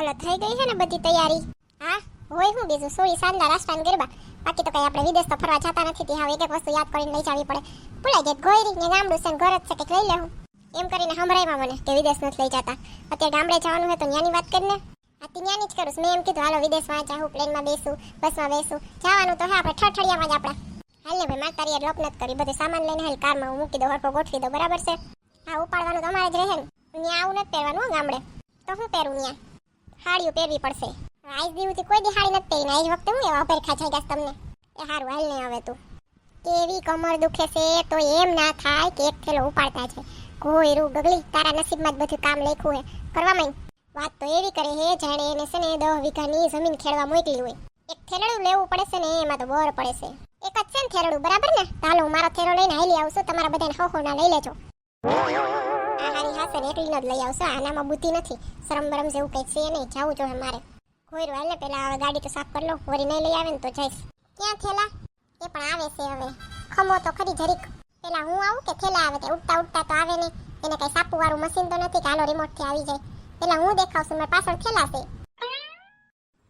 હાલો થઈ ગઈ છે ને બધી તૈયારી. હા? હોય હું બીજું? સોળી સાંજના રાષ્ટ્રાન ગરબા. બાકી તો કઈ આપણે વિદેશ તો ફરવા જતા નથી તે હવે એક એક વસ્તુ યાદ કરીને લઈ જવી પડે. ભૂલાઈ જાય, ગોયરી ને ગામડું છે ઘર જ છે, કંઈક લઈ લેવું. એમ કરીને સંભળાવ્યા મને કે વિદેશ નથી લઈ જતા. અત્યારે ગામડે જવાનું હોય તો ન્યાની વાત કરીને. આ ત્યાં જ કરું મેં એમ કીધું, હાલો, વિદેશમાં જાઉં, પ્લેનમાં બેસું, બસમાં બેસું. જવાનું તો હે આપણે ઠઠડિયામાં જ આપણા. હાલ ને ભાઈ, મારે તારી લોક નથી કરી. બધું સામાન લઈને હાલ કારમાં હું મૂકી દઉં, હરખો ગોઠવી દઉં, બરાબર છે? હા ઉપાડવાનું તો અમારે જ રહે ને. ત્યાં આવું નથી પહેરવાનું ગામડે. તો શું પહેરું ત્યાં? સાડીઓ પહેરવી પડશે. આજ દીવથી કોઈ દી હાડી નથી પહેરી આજ વખતે હું એવા ભરખા થઈ ગયા તમને? એ સારું હાલ નહીં આવે તું. કેવી કમર દુખે છે તો એમ ના થાય કે એક થેલો ઉપાડતા છે કોઈ રૂ ગગલી, તારા નસીબમાં જ બધું કામ લખ્યું હે. કરવા માંડ. વાત તો એવી કરે હે, જાણે એને છે ને દસ વીઘાની જમીન ખેડવા મોકલી હોય. એક થેરડું લેવું પડે છે ને, એમાં તો બોર પડે છે. એક જ છે ને થેરડું, બરાબર ને? હાલો હું મારો થેરો લઈને હાલી આવશું તમારા બધાને હો ના લઈ લેજો. હારી હાસે ને એટલી જ લઈ આવશે. આનામાં બુદ્ધિ નથી. શરમ બરમ જેવું કંઈ છે નહીં. જવું જોઈએ મારે. હોઈરો હાલ ને પેલા હવે ગાડી તો સાફ કરી લો હોરી નહીં લઈ આવે ને તો જઈશ. ક્યાં થેલા? એ પણ આવે છે હવે. ખમો તો ખરી જરીક. પેલા હું આવું કે થેલા આવે? તે ઉડતા ઉડતા તો આવે નહીં. એને કઈ સાપુ વાળું મશીન તો નથી કે હાલો રિમોટથી આવી જાય. પેલા હું દેખાવશું? મારી પાછળ થેલા છે.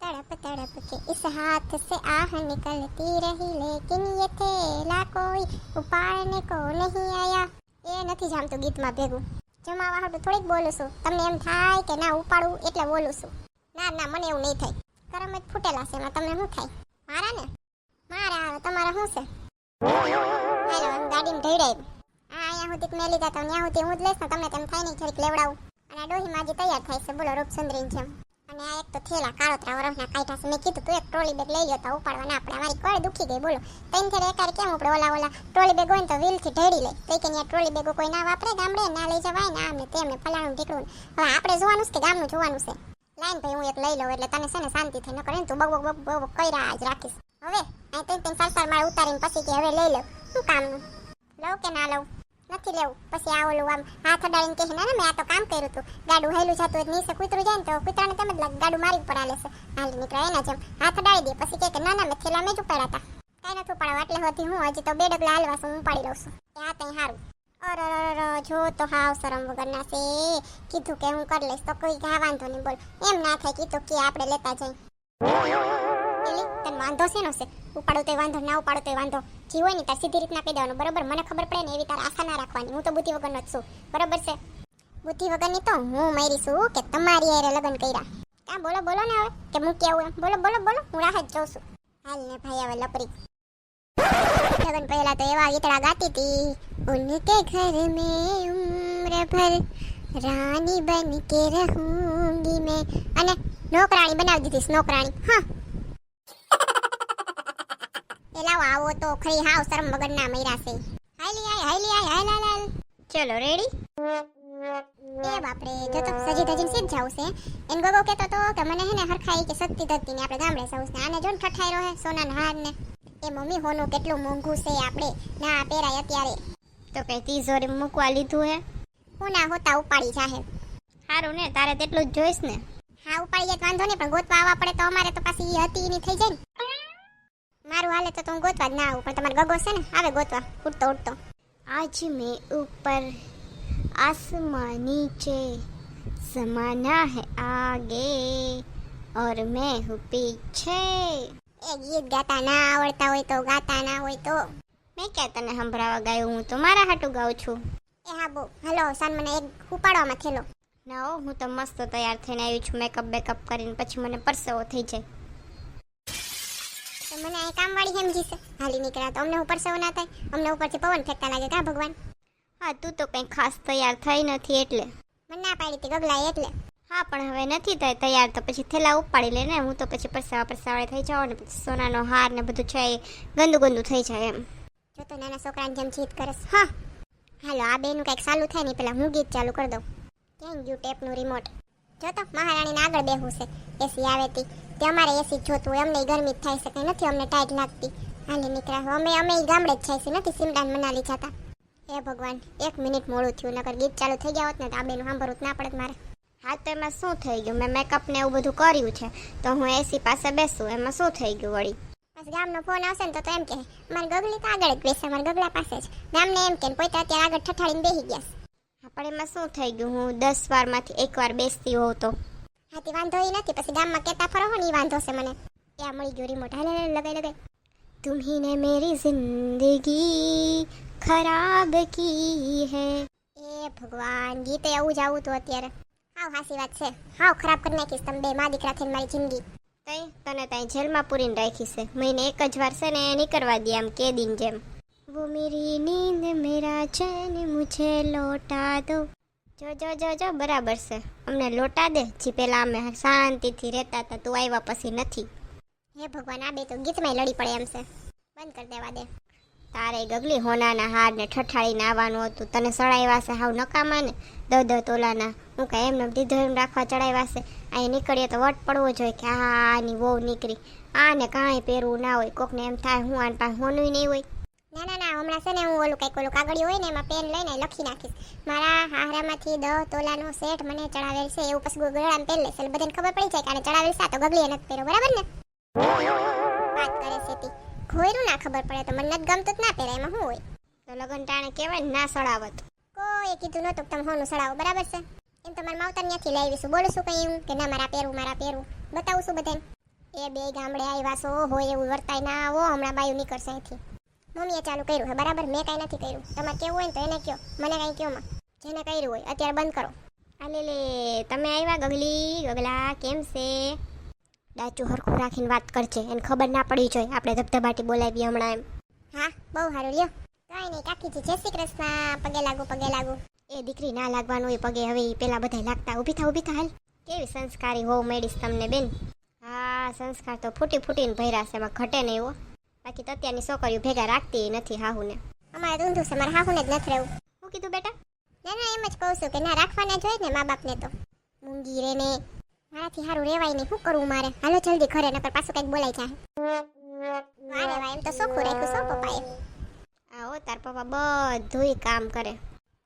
તડપ તડપ કે ઇસ હાથ સે આહ નિકલતી રહી, લેકિન યે થેલા કોઈ ઉપાડને કો નહીં આયા. એ નથી જામતું ગીતમાં ભેગું. જમાવા હાટું થોડીક બોલું છું. તમને એમ થાય કે ના ઉપાડું એટલે બોલું છું. ના ના, મને એવું નહીં થાય. કરમ જ ફૂટેલા છે, એમાં તમને શું થાય? મારા ને? મારા આવે, તમારા શું છે? હેલો એમ ગાડીમાં ઢળાવ્યું આ અહીંયા સુધી મેં લીધા તો ત્યાં સુધી હું જ લઈશ ને તમને તેમ થાય નહીં થોડીક લેવડાવું. અને ડોહી માજી તૈયાર થાય છે, બોલો, રૂપસુંદરીની જેમ. અને આ એક તો થેલા કાળોતરા વરસના કાઢ્યા છે. મેં કીધું તું, એક ટ્રોલી બેગ લઈ ગયો તો ઉપાડવાના આપણે અમારી કળ દુખી ગઈ, બોલો. ત્રણ થેલા એકાર કેમ આપણે ઓલા ઓલા. ટ્રોલી બેગ હોય ને તો વ્હીલથી ઢળી લે. તો કે ટ્રોલી બેગો કોઈ ના વાપરે, ગામડે ના લઈ જવાય ને આમને, તેમને, ફલાણું, ઢીકણું. હવે આપણે જોવાનું છે કે ગામનું જોવાનું છે? લાઈન ભાઈ, હું એક લઈ લઉં, એટલે તને છે ને શાંતિ થઈ ન કરે તું બગ બગ બગ બગ કર્યા જ રાખીશ. હવે, અહીં ત્રણ સાર સાર માળ ઉતારીને પછી કે હવે લઈ લઉં શું કામનું? લઉં કે ના લઉં? નથી લેવું. પછી આ ઓલું આમ હાથ અડાડીને કહે ના મેં આ તો કામ કર્યું હતું. ગાડું હેલું જતું હોય નીચે કૂતરું જાય ને તો કૂતરાને તેમ જ ગાડું મારી ઉપર આલે છે. હાલી નીકળે એના જેમ. હાથ અડાડી દે, પછી કહે કે ના ના, મેં થેલા મેં જ ઉપાડ્યા હતા કાંઈ નથી ઉપાડવા, એટલે હતી હું હજી તો બે ડગલા હાલવા છું, હું ઉપાડી લઉં છું. કે આ તઈ સારું અરર જો તો હાવ શરમ વગરના છે. કીધું કે હું કરી લઈશ, તો કોઈ હા વાંધો નહીં બોલ. એમ ના થાય, કીધું કે આપણે લેતા જઈ. એલી તને વાંધો શેનો છે? ઉપાડો તોય વાંધો, ના ઉપાડો તોય વાંધો. જી હોય તાર સીધી રીતના કહી દેવાનું. બરોબર? મને ખબર પડે ને એવી તાર આશા ના રાખવાની. હું તો બુદ્ધિ વગરનો જ છું. બરોબર છે? બુદ્ધિ વગરની તો હું મારી છું કે તમારી હારે લગ્ન કર્યા. કા, બોલો બોલો ને હવે, કે હું કેવું એમ બોલો બોલો બોલો, હું રાહ જ જોઉં છું. હાલ ને ભાઈ, હવે લપરી. લગન પહેલા તો એવા ગીતડા ગાતી હતી ઉનકે ઘર મે ઉમ્ર ભર રાની બન કે રહૂંગી મેં. અને નોકરાણી બનાવી દીધી નોકરાણી. હા એલા આવો તો ખરી હાવ શરમ વગર ના મૈરા છે. હાલી આય હાલી આય હાલ હાલ હાલ ચલો રેડી એ બાપરે જો તો સજી ધજીને સીધ જાવ છે? એન ગોગો કહેતો તો કે મને હે ને હરખાઈ કે સત્તી ધરતી ને આપણે ગામડે સૌ છે. આને જો ને ઠઠાઈ રહે હે સોનાના હાર ને એ મમ્મી હોનું કેટલું મોંઘું છે આપણે. ના પહેરાય અત્યારે. તો કઈ તિજોરી મૂકવા લીધું હે? હોના હોતા ઉપાડી જાહે. સારું ને તારે તેટલું જ જોઈશ ને. હા ઉપાડી જાય તો વાંધો નહીં પણ ગોતવા આવવા પડે તો અમારે તો પાછી હતી ની થઈ જાય ને. મારું હાલે તો તું ગોતવા જ ના આવું પણ તમારો ગગો છે ને આવે ગોતવા. ઉડતો ઉડતો. આજ મેં ઉપર આસમાન નીચે સમાના હે આગે ઓર મેં હું પીછે. એ ગીત ગાતા ના આવડતા હોય તો ગાતા ના હોય તો. મેં ક્યાં તને સંભળાવા ગાયું હું? તો મારા હાટું ગાઉં છું. એ હા બો હલો સાન મને એક ઉપાડવામાં થેલો. ના હું તો મસ્ત તૈયાર થઈને આવી છું મેકઅપ બેકઅપ કરીને પછી મને પરસેવો થઈ જાય. મને આ કામવાળી સમજી છે હાલી નીકળ્યા તો અમને ઉપર સૌ ના થાય. અમને ઉપરથી પવન ફેંકતા લાગે કા ભગવાન. હા તું તો કંઈ ખાસ તૈયાર થઈ નથી એટલે. મને ના પાડી હતી ગગલા એટલે. હા પણ હવે નથી થાય તૈયાર. તો પછી થેલા ઉપાડી લે ને. હું તો પછી પરસાવા પરસાવાળે થઈ જાઉં ને પછી સોનાનો હાર ને બધું છે એ ગંદુ ગંદુ થઈ જાય એમ. જો તો નાના છોકરાની જેમ જીત કરે હા. હાલો આ બેનું કંઈક ચાલુ થાય ને પેલા હું ગીત ચાલુ કરી દઉં. ક્યાં ગયું ટેપનું રિમોટ જો તો મહારાણીને આગળ બેહવું છે. એસી આવે તે. અમારે એસી જોતું હોય અમને ગરમી જ થાય કંઈ નથી અમને ટાઈટ લાગતી. હાલે નીકળ્યા અમે અમે ગામડે જ જાય છે નથી સિમડાન મનાલી જતા. હે ભગવાન એક મિનિટ મોડું થયું નકર ગીત ચાલુ થઈ ગયા હોત ને તો આ બેનું સાંભળવું ના પડે મારે. હા તો એમાં શું થઈ ગયું? મેં મેકઅપ ને એવું બધું કર્યું છે તો હું એસી પાસે બેસું એમાં શું થઈ ગયું વળી? પછી ગામનો ફોન આવશે ને તો તો એમ કે મારી ગગલી તો આગળ જ બેસે મારા ગગલા પાસે જ. ગામને એમ કે પોતે અત્યારે આગળ ઠઠાડીને બેસી ગયા. પણ એમાં શું થઈ ગયું? હું દસ વારમાંથી એક વાર બેસતી હોઉં તો. હાથી વાંધો એ નથી પછી ગામમાં કહેતા ફરો ને એ વાંધો છે મને. ત્યાં મળી ગયું રિમોટ હાલે લગાઈ લગાઈ. તુમ્હીને મેરી જિંદગી ખરાબ કી હે. એ ભગવાન ગીતે આવું જ આવું તો અત્યારે. હાવ હાસી વાત છે. હાવ ખરાબ કરી નાખીશ તમે બે મા દીકરા થઈને મારી જિંદગી. તઈ તને તઈ જેલમાં પૂરીને રાખી છે. મહિને એક જ વાર છે ને નીકળવા દે આમ કે દિન જેમ. વો મેરી નીંદ મેરા ચેન મુજે લોટા દો. જો જો જો જો, બરાબર છે. અમને લોટા દે. જે, પેલા અમે શાંતિથી રહેતા હતા. તું આવ્યા પછી નથી. હે ભગવાન, આ બે તો ગીતમાં લડી પડે એમ છે. બંધ કરી દેવા દે. તારે ગગલી હોનાના હારને ઠઠાળીને આવવાનું હતું. તને ચડાવ્યા છે હાવ નકામા ને દ દ, તોલાના. હું કાંઈ એમને દીધો એમ રાખવા ચડાવ્યા છે. અહીં નીકળીએ તો વટ પડવો જોઈએ કે આની વહુ નીકળી. આને કાંઈ પહેરવું ના હોય. કોકને એમ થાય હું આને પાસે હોનું નહીં હોય. ના ના ના, હમણાં છે ને હું ઓલું કંઈક ઓલું કાગળિયું હોય ને એમાં પેન લઈને લખી નાખીશ. મારા હારામાંથી દહ તોલાનો સેટ મને ચડાવેલ છે, એવું પછી ગળામાં પેન લેશે એટલે બધાને ખબર પડી જાય કે આને ચડાવેલ છે તો ગગલીએ નથી પહેરો બરાબર ને? વાત કરે છે ખોયરું ના ખબર પડે તો મને નથી ગમતું જ ના પહેરે એમાં શું હોય? તો લગન ટાણે કહેવાય ને સડાવત કોઈ કીધું નહોતું કે તમે હોનું સડાવો બરાબર છે? એમ તો મારા માવતર ત્યાંથી લઈ આવીશું. બોલું શું કંઈ કે ના, મારા પહેરવું મારા પહેરવું. બતાવું છું બધાને. એ બે ગામડે આવ્યા છો હોય એવું વર્તાય ના આવો, હમણાં બાયું નીકળશે અહીંથી. મમ્મીએ ચાલુ કર્યું હે બરાબર? મેં કાંઈ નથી કર્યું. તમારે કેવું હોય ને તો એને કયો. મને કાંઈ કયો માં. જેને કર્યું હોય અત્યારે બંધ કરો. આલે લે તમે આવ્યા ગગલી? ગગલા કેમ છે? ડાચું હરખું રાખીને વાત કરજે એને ખબર ના પડી જોઈએ આપણે ધબધબાટી બોલાવી હમણાં એમ. હા બહુ સારું. લ્યો. કાંઈ નહીં કાકીજી જય શ્રી કૃષ્ણ. પગે લાગુ પગે લાગુ. એ દીકરી ના લાગવાનું હોય પગે. હવે પેલા બધા લાગતા ઊભી થા ઊભી થા હાલ. કેવી સંસ્કારી હોવ મેળીશ તમને બેન? હા સંસ્કાર તો ફૂટી ફૂટીને ભર્યા છે એમાં ઘટે નહીં હો. બાકી તો અત્યારની છોકરીઓ ભેગા રાખતી નથી હાહુને. અમારે ઊંધું છે મારા હાહુને જ નથી રહેવું. હું કીધું બેટા ના ના એમ જ કહું છું કે ના રાખવાના જોઈએ ને મા બાપને તો. મૂંગી રે ને મારાથી સારું રેવાય નહીં શું કરવું મારે? હાલો જલ્દી ઘરે નકર પાછું કંઈક બોલાઈ જાય વારે વા એમ તો સોખું રાખ્યું છો પપ્પાએ? આવો તાર પપ્પા બધુંય કામ કરે.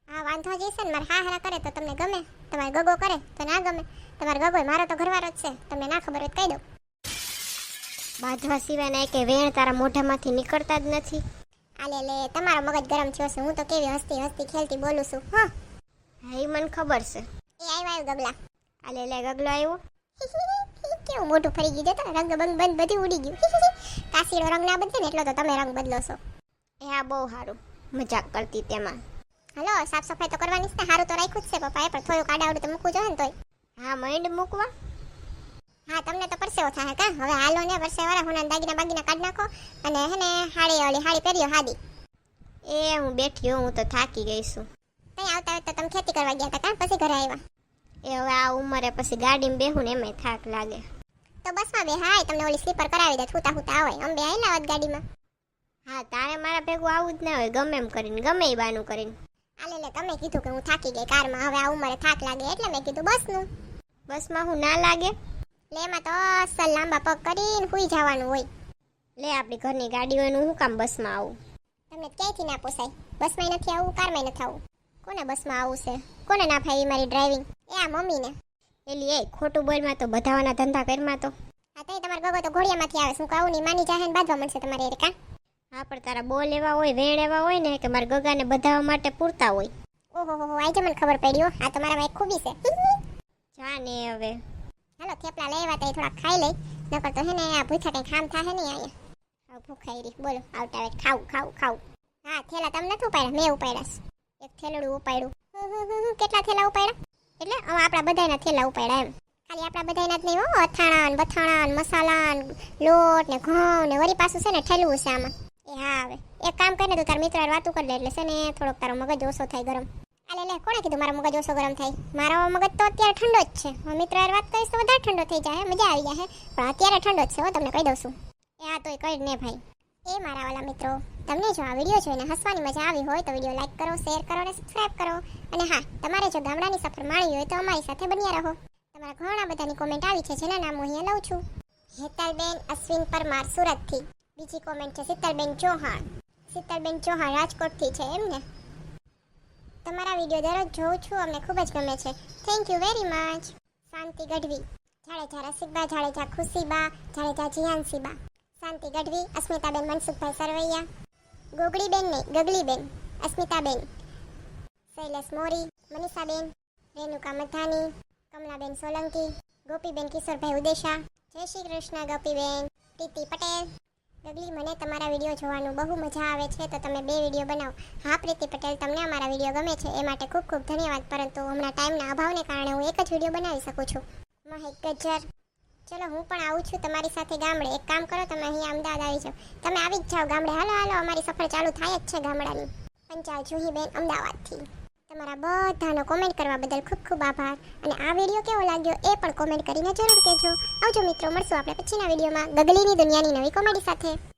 હા વાંધો જ છે ને મારે હા હારા કરે તો તમને ગમે. તમારે ગગો કરે તો ના ગમે. તમારે ગગો મારો તો ઘરવાળો જ છે. તમને ના ખબર હોય કહી દઉં. બાંધવા સિવાયના કે વેણ તારા મોઢામાંથી નીકળતા જ નથી. આલે લે તમારો મગજ ગરમ થયો છે હું તો કેવી હસતી હસતી ખેલતી બોલું છું હા. હે મને ખબર છે. એ આવ્યો આવ્યો ગગલા. આલે લે ગગલો આવ્યો કેવું મોટું ફરી ગયું તો રંગ બંગ બંધ બધું ઉડી ગયું. કાશીનો રંગ ના બદલે ને એટલો તો તમે રંગ બદલો છો. એ હા બહુ સારું મજાક કરતી તેમાં હલો સાફ સફાઈ તો કરવાની જ ને સારું તો રાખ્યું જ છે પપ્પાએ પણ થોડું આડાવડું તો મૂકવું જોઈએ ને તોય. હા માઇન્ડ મૂકવા. હા તમને તો પરસેવો થાય કા? હવે હાલો ને વર્ષે વાળા હોના દાગીના બાગીના કાઢ નાખો અને હે ને હાડી ઓલી હાડી પહેર્યો હાદી. એ હું બેઠી હું તો થાકી ગઈ છું. ત્યાં આવતા આવતા તમે ખેતી કરવા ગયા હતા કાં? પછી ઘરે આવ્યા એ હવે આ ઉંમરે પછી ગાડીમાં બેહું ને એમાં થાક લાગે. તો બસમાં બે હાય તમને ઓલી સ્લીપર કરાવી દે હુતા હુતા આવે. અમે બે આવેલા હોત ગાડીમાં. હા તારે મારા ભેગું આવું જ ના હોય ગમે એમ કરીને ગમે એ બાનું કરીને. આલે લે તમે કીધું કે હું થાકી ગઈ કારમાં. હવે આ ઉંમરે થાક લાગે એટલે મેં કીધું બસનું. બસમાં હું ના લાગે? લે એમાં તો અસલ લાંબા પગ કરીને હુઈ જવાનું હોય. લે આપણી ઘરની ગાડી હોય હું કામ બસમાં આવું? તમને ક્યાંયથી ના પોસાય? બસમાં નથી આવું કારમાં નથી આવું. કોને બસમાં આવું છે? કોને ના ફાવી મારી ડ્રાઇવિંગ એ આ મમ્મીને. એલી એ ખોટું બોલમાં તો બધાવાના ધંધા કરમાં તો. આ તઈ તમારા ગગો તો ઘોડિયામાંથી આવે શું કહું નહીં માની જાહે ને બાંધવા મળશે તમારે એ કાં હા પણ તારા બોલ એવા હોય વેણ એવા હોય ને કે મારા ગગાને બધાવા માટે પૂરતા હોય. ઓહો હો આજે મને ખબર પડી હો. આ તમારામાં મારામાં એક ખૂબી છે. જા ને હવે. હાલો, થેપલા લેવા તો થોડા ખાઈ લઈ. નકર તો હે આ ભૂખા કંઈ ખામ થાહે નહીં અહીંયા. ભૂખાઈ રહી બોલો, આવતા આવે ખાવું ખાવું ખાવું. હા, થેલા તમે નથી ઉપાડ્યા? મેં ઉપાડ્યા એક થેલડું ઉપાડ્યું. કેટલા થેલા ઉપાડ્યા? એટલે હવે આપણા બધાના થેલા ઉપાડ્યા એમ. ખાલી આપણા બધાના જ નહીં હો, અથાણા ને બથાણા મસાલા લોટ ને ઘઉં ને વળી પાછું છે ને ઠેલવું છે આમાં. એ હા એક કામ કરીને તું તાર મિત્ર વાતું કરી લે, એટલે છે ને થોડોક તારો મગજ ઓછો થાય ગરમ. આલે લે, કોણે કીધું મારો મગજ ઓછો ગરમ થાય? મારો મગજ તો અત્યારે ઠંડો જ છે. હું મિત્ર વાત કરીશ તો વધારે ઠંડો થઈ જાય મજા આવી જાય પણ અત્યારે ઠંડો જ છે, હો, તમને કહી દઉં છું. એ આ એ કઈ જ ને ભાઈ. એ મારા વાલા મિત્રો, તમને જો આ વીડિયો જોઈને હસવાની મજા આવી હોય તો વીડિયો લાઈક કરો, શેર કરો અને સબસ્ક્રાઇબ કરો. અને હા, તમારે જો ગામડાની સફર માણી હોય તો અમારી સાથે બન્યા રહો. તમારા ઘણા બધાની કોમેન્ટ આવી છે, જેના નામ હું અહીંયા લઉં છું. હેતલબેન અશ્વિન પરમાર, સુરતથી. બીજી કોમેન્ટ છે શીતલબેન ચૌહાણ. શીતલબેન ચૌહાણ રાજકોટથી છે, એમ ને? તમારા વીડિયો દરરોજ જોઉં છું, અમને ખૂબ જ ગમે છે. Thank you very much Shanti Gadhvi. Jadeja Rasikba, Jadeja Khushiba, Jadeja Jiyansiba Shanti Gadhvi, Asmitaben Mansukhbhai Sarvaiya. Gogdiben ને ગગલીબેન, અસ્મિતાબેન. શૈલેષ મોરી, મનીષાબેન રેણુકા મથાની કમલાબેન સોલંકી, ગોપીબેન કિશોરભાઈ ઉદેશા. જય શ્રી કૃષ્ણ, ગોપીબેન. પ્રીતિ પટેલ. ગગલી મને તમારા વીડિયો જોવાનું બહુ મજા આવે છે, તો તમે બે વીડિયો બનાવો. હા, પ્રીતિ પટેલ, તમને અમારા વીડિયો ગમે છે, એ માટે ખૂબ ખૂબ ધન્યવાદ. પરંતુ હમણાં ટાઈમના અભાવને કારણે હું એક જ વીડિયો બનાવી શકું છું. મહેક ગજ્જર ચલો, હું પણ આવું છું તમારી સાથે ગામડે. એક કામ કરો, તમે અહીંયા અમદાવાદ આવી જાઓ. તમે આવી જ જાઓ ગામડે. હાલો હાલો, અમારી સફર ચાલુ થાય જ છે ગામડાની. પંચાલ જુહીબેન અમદાવાદથી. તમારા બધાનો કોમેન્ટ કરવા બદલ ખૂબ ખૂબ આભાર. અને આ વીડિયો કેવો લાગ્યો એ પણ કોમેન્ટ કરીને જરૂર કહેજો. આવજો મિત્રો, મળશું આપણે પછીના વિડીયોમાં ગગલીની દુનિયાની નવી કોમેડી સાથે.